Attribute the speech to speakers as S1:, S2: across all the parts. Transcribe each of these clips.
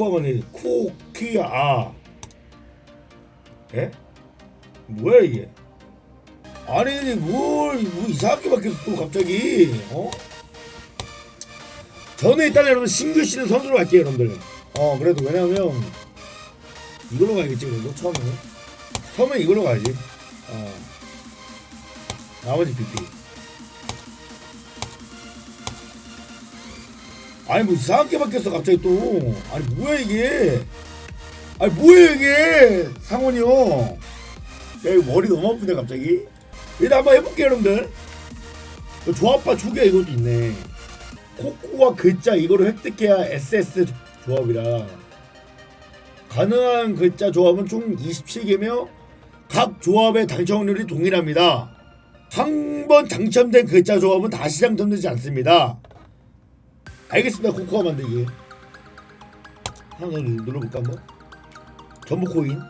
S1: 코코아만이 쿠키야. 아 예? 뭐야 이게? 아니 뭘, 뭐 이상하게 바뀌었어 또 갑자기. 어? 저는 일단 여러분 신규 씨는 선수로 갈게요 여러분들. 어 그래도 왜냐면 이걸로 가야겠지 그래도 처음에는. 처음엔 이걸로 가야지. 어. 나머지 PP 아니 뭐 이상하게 바뀌었어 갑자기 또. 아니 뭐야 이게? 아니 뭐야 이게? 상원이 형. 야, 이거 머리 너무 아프네 갑자기. 일단 한번 해볼게요 여러분들. 조합바 초기화 이것도 있네. 코코와 글자 이거를 획득해야 SS 조합이라. 가능한 글자 조합은 총 27개며 각 조합의 당첨 확률이 동일합니다. 한 번 당첨된 글자 조합은 다시 당첨되지 않습니다 알겠습니다. 코코아 만들기 하나 더 눌러볼까 한번? 전복 코인.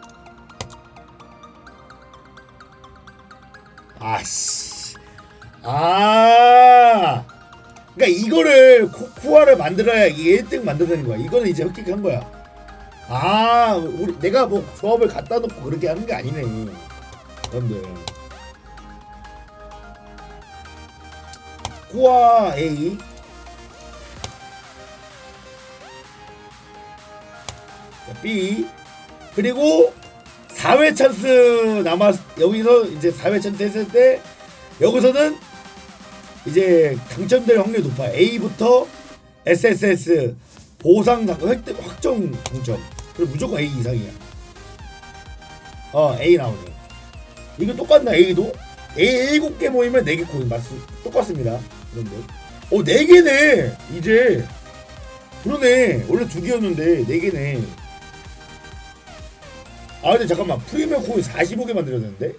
S1: 아씨. 아. 그러니까 이거를 코코아를 만들어야 이게 1등 만들어내는 거야. 이거는 이제 획득한 거야. 아 우리 내가 뭐 조합을 갖다 놓고 그렇게 하는 게 아니네 여러분들. 코아 A B 그리고 4회 찬스 남았 여기서 이제 4회 찬스 했을 때 여기서는 이제 당첨될 확률이 높아. A부터 SSS 보상 당- 획득 확정 당첨. 그리고 무조건 A 이상이야. 어 A 나오네. 이거 똑같나 A도? A 7개 모이면 4개 코인. 맞 똑같습니다 그런데 어 4개네 이제. 그러네. 원래 2개였는데 4개네 아 근데 잠깐만. 프리미엄 코인 45개 만들어야 되는데?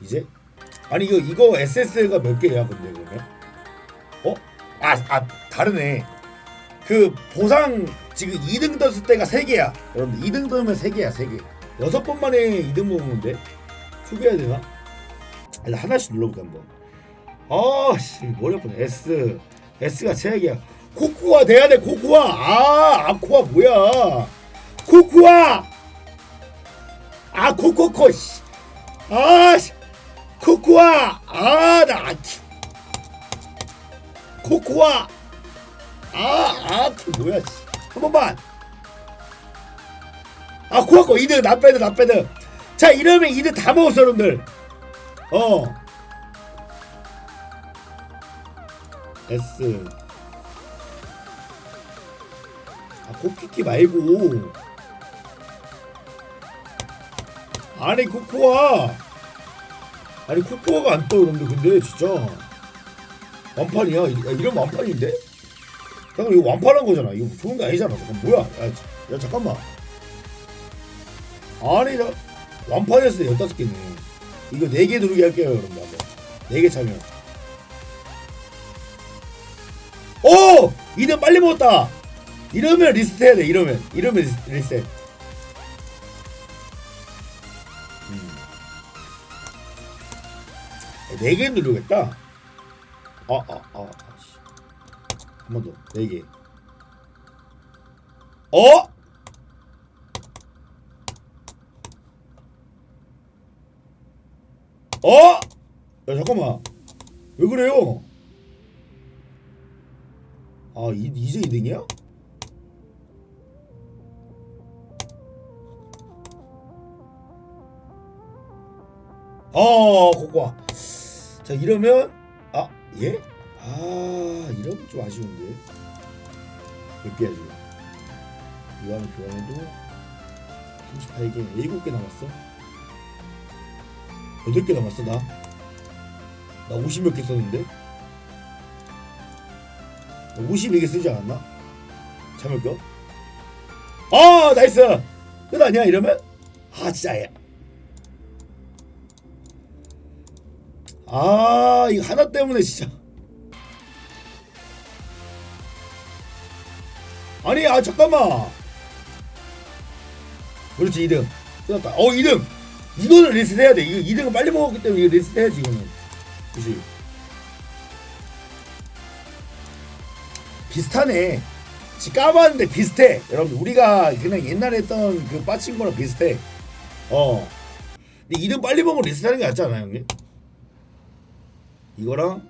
S1: 이제? 아니 이거 이거 SS가 몇 개야 근데 그러면? 어? 아, 아 다르네. 그 보상 지금 2등 떴을 때가 3개야. 여러분 2등 뜨면 3개야 3개. 여섯 번 만에 2등 먹는데? 초기해야 되나? 일단 하나씩 눌러볼까 한번. 아씨 머리 아프네. S S가 최악이야. 코코아 돼야 돼 코코아. 아 아코아 뭐야? 코코아 아 코코코 씨. 아 씨. 코코아. 아나 코코아. 아아 뭐야 씨. 한 번만. 아 코아코 2등 나 빼드 나 빼드 자 이러면 2등 다 먹었어 여러분들. 어. S. 아 코키키 말고 아니 코코아. 아니 코코아가 안떠 여러분들. 근데 진짜. 완판이야. 이- 야, 이러면 완판인데? 잠깐 이거 완판한 거잖아. 이거 좋은 게 아니잖아. 잠깐 뭐야? 야, 야 잠깐만. 아니 나 완판했어 15개네 이거 4개 누르게 할게요 여러분들. 한번. 4개 참여. 오! 이등 빨리 먹었다. 이러면 리스트 해야 돼 이러면. 이러면 리스- 리 네개 누르겠다. 아, 아, 아. 한 번 더. 네 개. 어? 어? 야, 잠깐만. 왜 그래요? 아, 이, 이제 2등이야? 어, 코코아. 자 이러면 아 예? 아 이러면 좀 아쉬운데 몇 개야 지금 이왕 교환해도 38개 7개 남았어 8개 남았어 나나 50 몇 개 썼는데 나 52개 쓰지 않았나? 참을까? 아 나이스 끝 아니야 이러면? 아 진짜 아 이거 하나 때문에 진짜. 아니 아 잠깐만. 그렇지 2등. 끝났다. 어 2등. 이거는 리셋 해야 돼. 이거 2등은 빨리 먹었기 때문에 이거 리셋 해야지 이거는. 그치? 비슷하네. 지 까봤는데 비슷해. 여러분 우리가 그냥 옛날에 했던 그 빠친 거랑 비슷해. 어. 근데 이름 빨리 보면 리셋하는 게 낫지 않아요 형님? 이거랑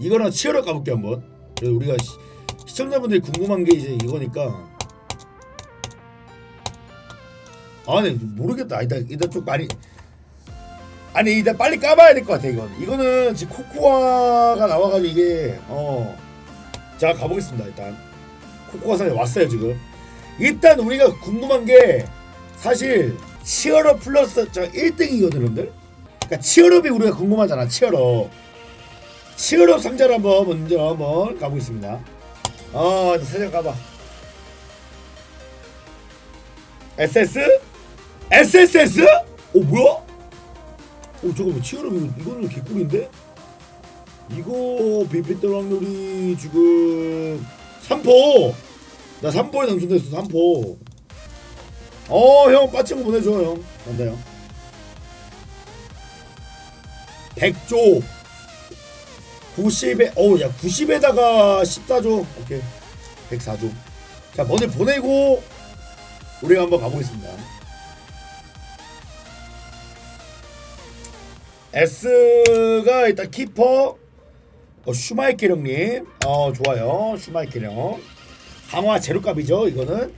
S1: 이거랑 치열을 까볼게 한번 그래서 우리가 시, 시청자분들이 궁금한 게 이제 이거니까 아, 네 모르겠다. 일단 일단 좀 많이 아니 일단 빨리 까봐야 될 것 같아 이건. 이거는 지금 코코아가 나와가지고 이게 어. 자 가보겠습니다 일단. 코코아 상에 왔어요 지금. 일단 우리가 궁금한 게 사실 치얼업 플러스 저 1등이거든 여러분들. 그러니까 치얼업이 우리가 궁금하잖아 치얼업. 치얼업 상자를 한번 먼저 한번 가보겠습니다. 어 살짝 가봐. SS? SSS? 어 뭐야? 어 잠깐만 치열하면 이거는 개꿀인데? 이거 비피들 확률이 지금 3포 나 3포에 당첨됐어 3포 어형 빠진 거 보내줘 형 간다요 100조. 90에 어우 야 90에다가 14조. 오케이. 104조. 자 먼저 보내고 우리가 한번 가보겠습니다. S가 일단 키퍼. 어, 슈마이켈 형님. 어 좋아요. 슈마이켈 형. 강화 제로값이죠 이거는.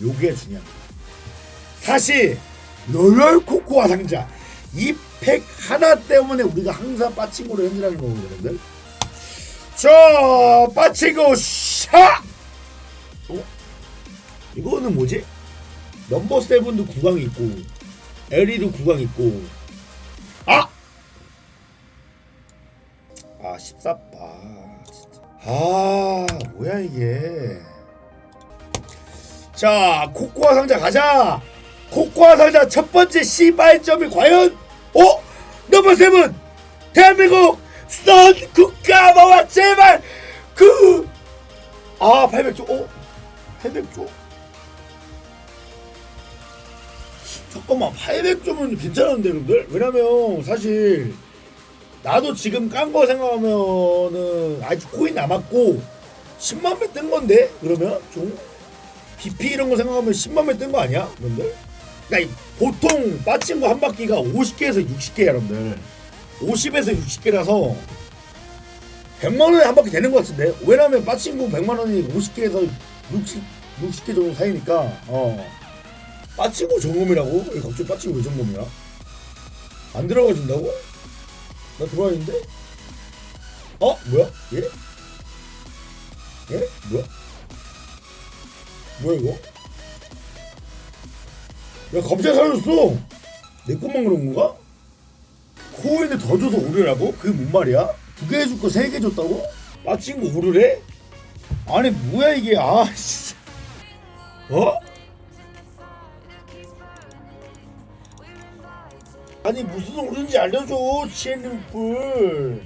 S1: 요게 중요합니다. 사실 널널 코코아 상자 이 팩 하나 때문에 우리가 항상 빠친고를 현질하는 거거든요 여러분들 자 빠친고 샤 어? 이거는 뭐지? 넘버 세븐도 구강 있고 에리도 구강 있고 아! 아 14, 아 진짜 아 뭐야 이게 자 코코아 상자 가자 코코아 상자 첫 번째 시발점이 과연 어? 넘버 세븐 대한민국 선 국가마와 제발 그아 800조 어? 800조? 잠깐만 800점은 괜찮은데 여러분들? 왜냐면 사실 나도 지금 깐 거 생각하면은 아직 코인 남았고 10만 배 뜬 건데 그러면 좀 BP 이런 거 생각하면 10만 배 뜬 거 아니야 여러분들? 그러니까 이 보통 빠진 거한 바퀴가 50개에서 60개 여러분들 50에서 60개라서 100만 원에 한 바퀴 되는 것 같은데 왜냐면 빠진 거 100만 원이 50개에서 60 60개 정도 사이니까 어 빠치고 점검이라고? 왜 갑자기 빠치고 왜 점검이야? 안 들어가 준다고? 나 들어와 있는데? 어? 뭐야? 얘? 얘? 뭐야? 뭐야 이거? 야 갑자기 사라졌어! 내 것만 그런 건가? 코인을 더 줘서 오르라고? 그게 뭔 말이야? 두 개 해줄 거 세 개 줬다고? 빠친 거 오르래? 아니 뭐야 이게 아 진짜 어? 아니 무슨 오른지 알려줘 치엔리플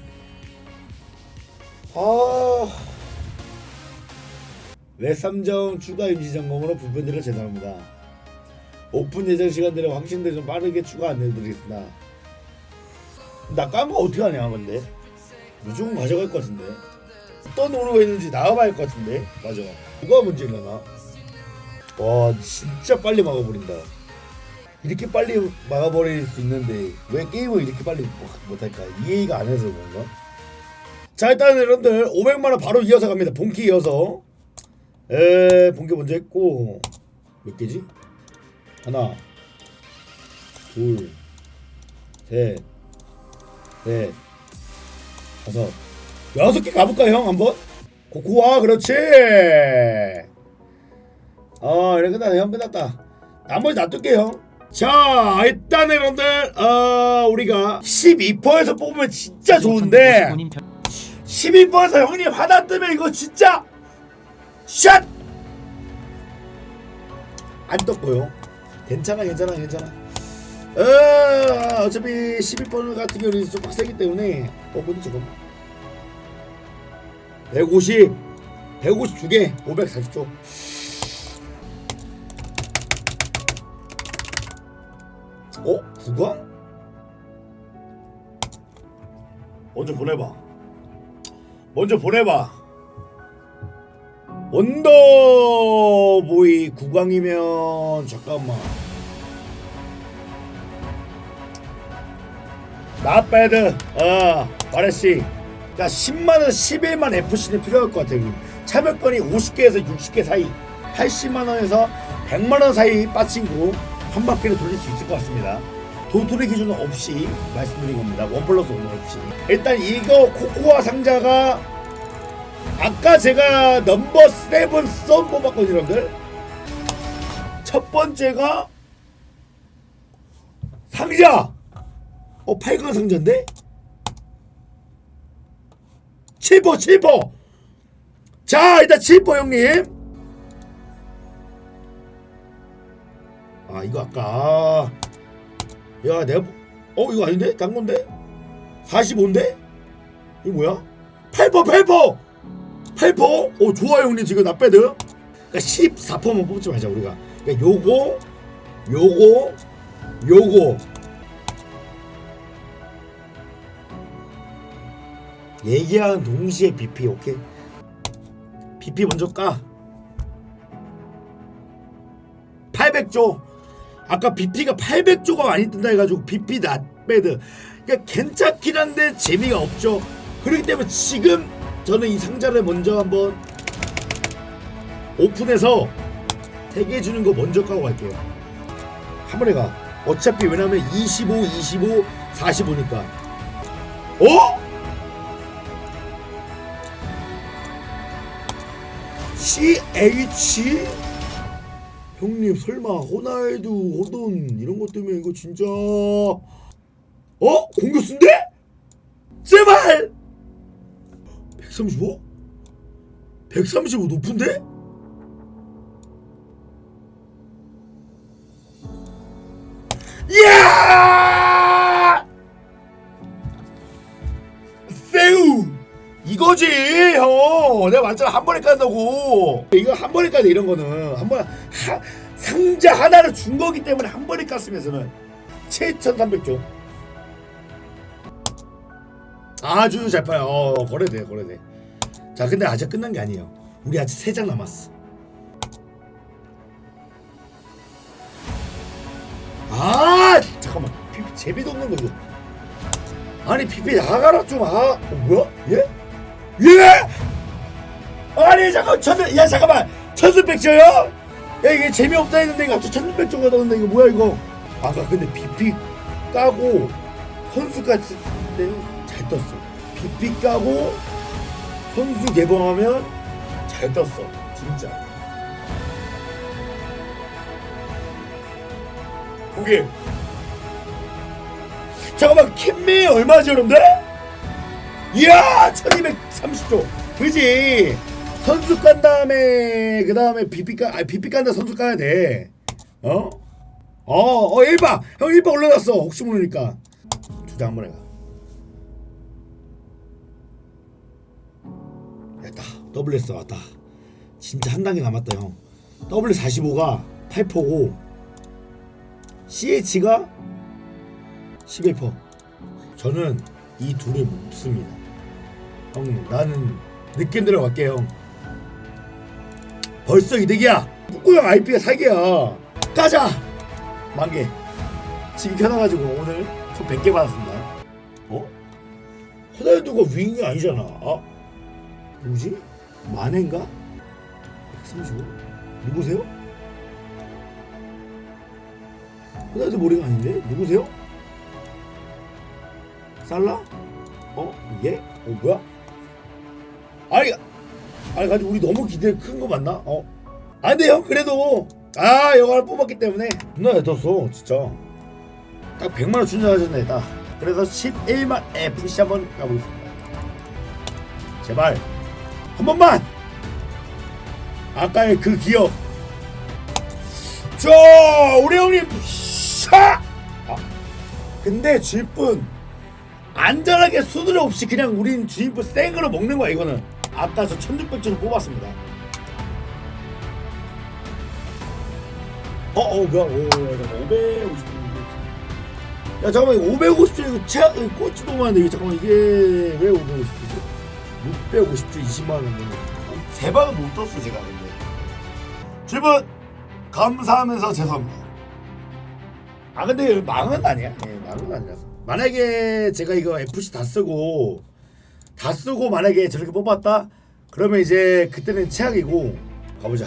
S1: 아 외삼정 추가 임시 점검으로 불편드려 죄송합니다 오픈 예정 시간대로 확신대 좀 빠르게 추가 안내드리겠습니다. 나깐거 어떻게 하냐 근데? 무조건 가져갈 것 같은데. 어떤 오류가 있는지 나와봐야 할 것 같은데 맞아 뭐가 문제일려나? 와 진짜 빨리 막아버린다. 이렇게 빨리 막아버릴 수 있는데 왜 게임을 이렇게 빨리 못- 못할까? 이해가 안 해서 그런가? 자 일단 여러분들 500만원 바로 이어서 갑니다. 본키 이어서. 에 본키 먼저 했고. 몇 개지? 하나 둘 셋 넷 다섯. 여섯 개 가볼까 형 한번? 고코아 그렇지! 어 이래 끝났네 형 끝났다. 나머지 놔둘게 형. 자 일단 여러분들 어 우리가 12%에서 뽑으면 진짜 좋은데 12%에서 형님 하나 뜨면 이거 진짜 샷! 안 떴고요 괜찮아 괜찮아 괜찮아. 어, 어차피 12% 같은 경우는 좀 빡세기 때문에 뽑으면 조금. 150 152개 540조. 어? 구강? 먼저 보내봐. 먼저 보내봐 원더보이 구강이면 잠깐만. 나배드 어 마레씨 자 10만원 11만 FC는 필요할 것 같아요 참여권이 50개에서 60개 사이 80만원에서 100만원 사이 빠친구 한 바퀴를 돌릴 수 있을 것 같습니다. 도토리 기준은 없이 말씀드린 겁니다. 원 플러스 원 없이. 일단 이거 코코아 상자가 아까 제가 넘버 세븐 썬 뽑았거든요 여러분들 첫 번째가 상자 어 8강 상자인데 7퍼 7퍼 자 일단 7퍼 형님 아 이거 아까 야 내가 어 이거 아닌데? 딴 건데? 45인데? 이거 뭐야? 8퍼 8퍼 8퍼? 오 좋아요 형님. 지금 나빼드. 그러니까 14퍼만 뽑지 말자 우리가. 그러니까 요거 요거 요거. 얘기하는 동시에 BP 오케이? BP 먼저 까. 800조. 아까 BP가 800조가 많이 뜬다 해가지고 BP 낫배드. 그러니까 괜찮긴 한데 재미가 없죠. 그렇기 때문에 지금 저는 이 상자를 먼저 한번 오픈해서 3개 주는 거 먼저 까고 갈게요 한 번에 가 어차피 왜냐면 25 25 45니까 어? CH? 형님 설마 호날두 호돈 이런 것 때문에 이거 진짜 어? 공격수인데? 제발 135? 135 높은데? 이야! 새우! 이거지 형 내가 완전 한 번에 깐다고 이거 한 번에 까야 돼 이런 거는 한 번 하, 상자 하나를 준 거기 때문에 한 번에 깠으면 저는 7300조 아주 잘 파요 어, 거래돼 거래돼 자 근데 아직 끝난 게 아니에요. 우리 아직 세 장 남았어. 아 잠깐만. 피피 제비도 없는 거 이거 아니 피피 나가라 좀 아 어, 뭐야? 얘? 예? 아니 잠깐 천, 야 잠깐만. 천수백조요? 야 이게 재미없다 했는데 갑자기 천수백조가 나오는데 이거 뭐야 이거? 아까 근데 BP 까고 선수까지 때잘 떴어. BP 까고 선수 개봉하면 잘 떴어 진짜. 거기 잠깐만 킴미 얼마지 여러분들? 이야 1230조. 그지? 선수 깐 다음에 그 다음에 비비 까아 비비 깐다 선수 까야 돼. 어? 어 어 1바. 형 1바 올려놨어. 혹시 모르니까. 두장 한번 해가 WS 왔다. 진짜 한 단계 남았다 형. W45가 8포고 CH가 11퍼. 저는 이 둘을 묻습니다. 형님 나는 느낌대로 갈게 형. 벌써 이득이야. 북구형 IP가 사기야 까자. 만개. 지금 켜놔가지고 오늘 총 100개 받았습니다. 어? 호날두가 윙이 아니잖아. 아 누구지? 마네인가? 135 누구세요? 호날두 머리가 아닌데? 누구세요? 살라? 어? 얘? 어 뭐야? 아니 아니 가지고 우리 너무 기대 큰 거 맞나? 어? 형 그래도 아 영화를 뽑았기 때문에 누나 애떴어 진짜 딱 100만 원 준비하셨네 딱 그래서 11만 FC 한번 가보겠습니다 제발 한 번만. 아까의 그 기억. 저 우리 형님 샤! 아, 근데 질뿐 안전하게 수두려 없이 그냥 우린 주인분 생으로 먹는 거야 이거는. 아까 저 1600주를 뽑았습니다. 어 어 뭐야? 오 잠깐만 550주 야 잠깐만 이거 550주 이거 최 이거 꼴찌 뽑았는데 이게 잠깐만 이게 왜 550주지 650주 20만원 세 방은 못 떴어 제가. 근데 주분 감사하면서 죄송합니다. 아 근데 망은 아니야. 예, 망은 아니라서. 만약에 제가 이거 FC 다 쓰고 다 쓰고 만약에 저렇게 뽑았다? 그러면 이제 그때는 최악이고 가보자.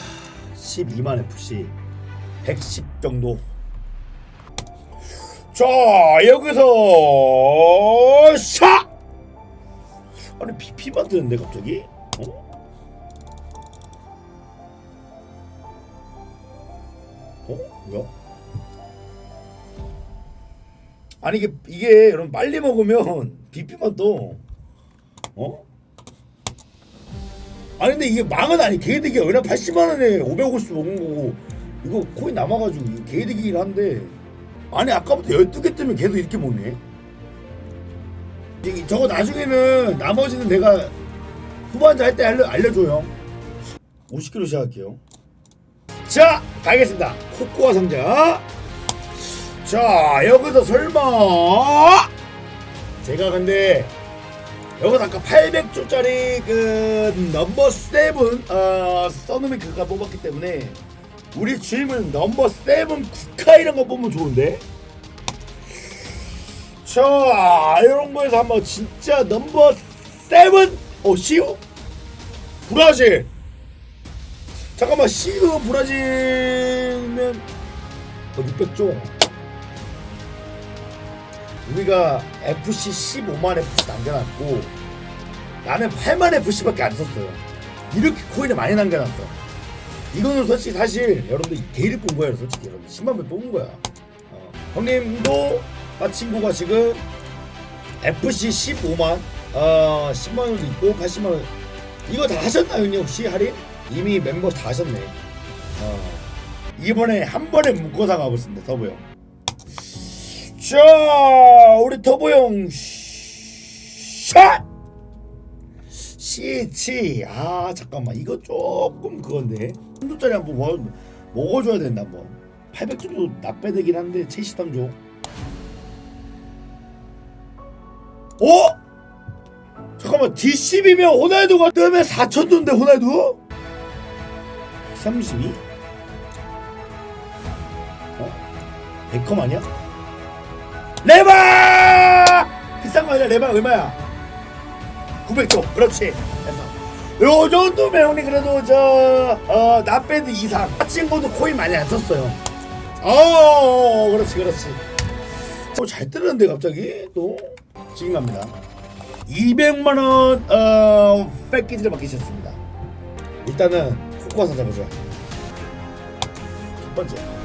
S1: 12만 FC 110 정도. 자 여기서 샤 아니 BP만 뜨는데 갑자기 어? 어? 뭐야? 아니 이게 이게 여러분 빨리 먹으면 BP만 떠 어? 아니 근데 이게 망은 아니 개이득이야 왜냐 80만 원에 550 먹은 거고 이거 코인 남아가지고 개이득이긴 한데 아니 아까부터 12개 뜨면 계속 이렇게 먹네 이- 저거 나중에는 나머지는 내가 후반자 할 때 알려, 알려줘요 50kg 시작할게요. 자 가겠습니다. 코코아 상자. 자 여기서 설마. 제가 근데 여기서 아까 800조짜리 그 넘버 세븐 어, 써놓으면 그가 뽑았기 때문에 우리 주임은 넘버 세븐 국화 이런 거 뽑으면 좋은데 자 이런 거에서 한번 진짜 넘버 세븐? 어 시우 브라질. 잠깐만 시우 브라질면 어, 600조 우리가 FC 15만 FC 남겨놨고 나는 8만 FC밖에 안 썼어요. 이렇게 코인을 많이 남겨놨어. 이거는 솔직히 사실 여러분들 개를 뽑은 거예요 솔직히 여러분 10만 배 뽑은 거야. 어. 형님도 나 친구가 지금 FC 15만 어 10만 원도 있고 80만 원 이거 다 하셨나요 형님 혹시 할인? 이미 멤버 다 하셨네 어. 이번에 한 번에 묶어서 가보겠습니다 서부 형 자, 우리 터보 형 샷! 시치. 아, 잠깐만. 이거 조금 그건데. 한조짜리 한번 먹어, 먹어줘야 된다, 한번. 800조도 나빼되긴 한데, 73조. 어? 잠깐만, D10이면 호날두가 뜨면 4천조인데, 호날두? 132? 어? 100컴 아니야? 레바! 비싼 거 아니야? 레바 얼마야? 900조. 그렇지. 됐어. 요 정도면 형님 그래도 저 어, 나밴드 이상. 친구도 코인 많이 안 썼어요. 어 그렇지 그렇지. 어, 잘 뜨는데 갑자기? 또 지금 갑니다 200만 원 어, 패키지를 맡기셨습니다 일단은 코코아 잡아줘 첫 번째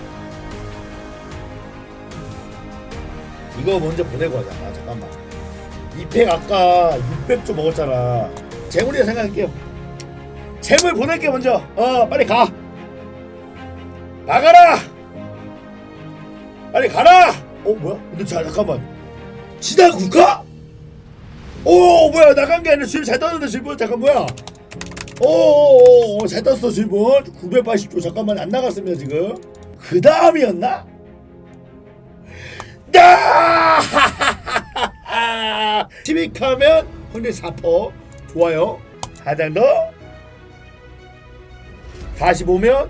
S1: 이거 먼저 보내고 하자. 아 잠깐만. 이팩 아까 600조 먹었잖아. 재물이 생각할게요. 재물 보낼게 먼저. 어 빨리 가. 나가라. 빨리 가라. 어 뭐야? 근데 자 잠깐만. 지단 국가? 오 뭐야 나간 게 아니라 지금 잘 떴는데 질문 잠깐 뭐야? 오잘 떴어 질문 980조 잠깐만 안 나갔습니다 지금. 그 다음이었나? 나! 12카면 형님 4퍼 좋아요 하장 더 45면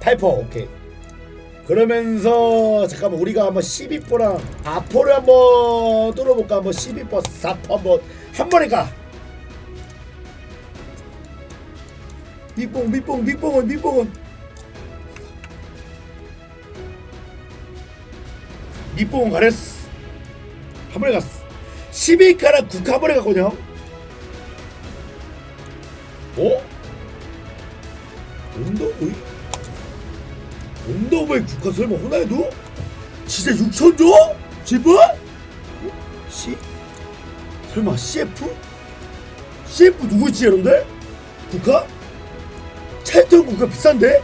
S1: 8퍼 오케이 그러면서 잠깐만 우리가 한번 12퍼랑 4퍼를 한번 뚫어볼까? 한번 12퍼 4퍼 한번 한 번에 가! 밑봉 밑봉 밑봉은 밑봉은! 밑봉은 가랬어! 한 번에 갔어! 12카라 9카 한 번에 갔거든요 어? 온더보 이? 온더보이 9카 설마 호나에도? 진짜 6천 줘? 제발? 어? C? 설마 CF? CF 누구 있지 여러분들? 9카? 찰턴 9카 비싼데?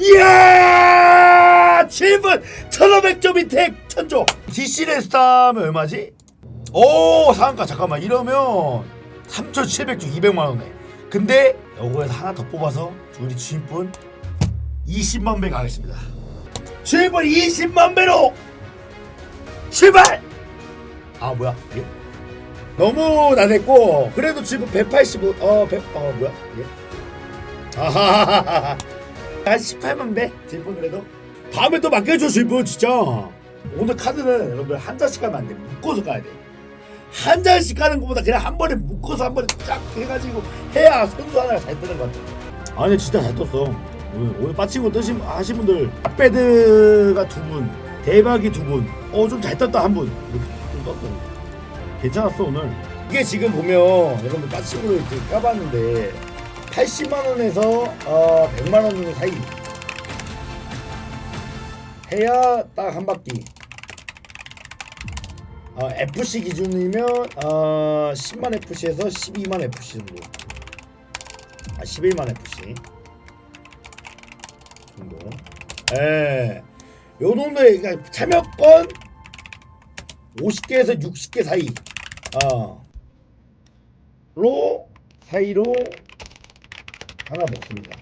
S1: 이야 7분 1500점 밑에 천조 DC 레스타면 얼마지? 오 상한가 잠깐만 이러면 3700조 200만원에 근데 요거에서 하나 더 뽑아서 우리 주인분 20만 배 가겠습니다. 주인분 20만 배로! 출발! 아 뭐야? 이게 너무 나댔고 그래도 지금 185 어, 100, 어 뭐야? 이게? 아하하하하 한 18만 배? 질분 그래도? 다음에 또 맡겨줘 질분 진짜. 오늘 카드는 여러분들 한 잔씩 가면 안돼. 묶어서 가야 돼한 잔씩 가는 것보다 그냥 한 번에 묶어서 한 번에 쫙 해가지고 해야 선수 하나가 잘 뜨는 것 같아. 아니 진짜 잘 떴어 오늘 오늘 빠치고 뜨신 하신 분들 앞배드가 두 분 대박이 두 분 어 좀 잘 떴다 한 분. 이렇게 좀 떴어 괜찮았어 오늘. 이게 지금 보면 여러분 빠치고를 이렇게 까봤는데 80만 원에서 어 100만 원 정도 사이. 해야 딱 한 바퀴. 어, FC 기준이면 어, 10만 FC에서 12만 FC 정도. 아 11만 FC 정도 예. 요 정도의 그러니까 참여권 50개에서 60개 사이 어. 로 사이로 하나 먹습니다.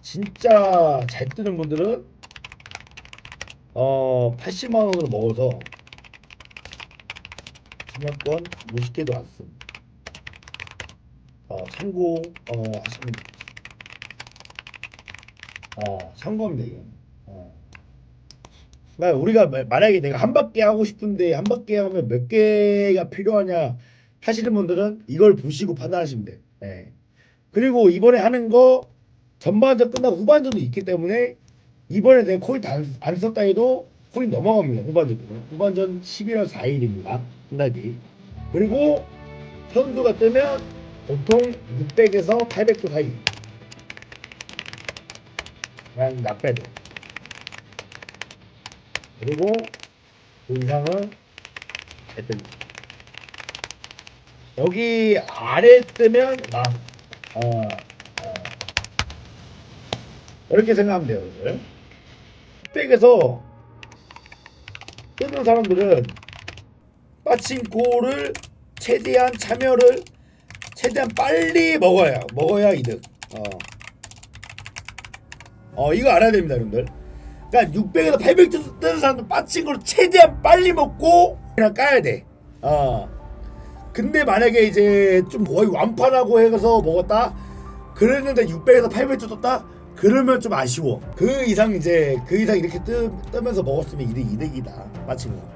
S1: 진짜 잘 뜨는 분들은 어 80만 원으로 먹어서 참여권 50개도 안 씁. 어 참고 어 하시면 어 참고합니다 이거. 어. 그러니까 우리가 마- 만약에 내가 한 바퀴 하고 싶은데 한 바퀴 하면 몇 개가 필요하냐 하시는 분들은 이걸 보시고 판단하시면 돼. 예. 그리고 이번에 하는 거 전반전 끝나고 후반전도 있기 때문에 이번에 내가 코인 다 안, 안 썼다 해도 코인 넘어갑니다. 후반전. 후반전 11월 4일입니다. 끝나기. 그리고 선수가 뜨면 보통 600에서 800도 사이. 그냥 낙배도. 그리고 그 이상은 하여튼 여기 아래 뜨면 막 어, 어, 이렇게 생각하면 돼요 백에서 뜨는 사람들은 빠친코를 최대한 참여를 최대한 빨리 먹어야 먹어야 이득. 어. 어 이거 알아야 됩니다 여러분들 그러니까 600에서 800 뜨는 사람들 빠친 걸 최대한 빨리 먹고 그냥 까야 돼. 어. 근데 만약에 이제 좀 거의 완판하고 해서 먹었다. 그랬는데 600에서 800 떴다. 그러면 좀 아쉬워. 그 이상 이제 그 이상 이렇게 뜨, 뜨면서 먹었으면 이득 이득이다. 빠친 거.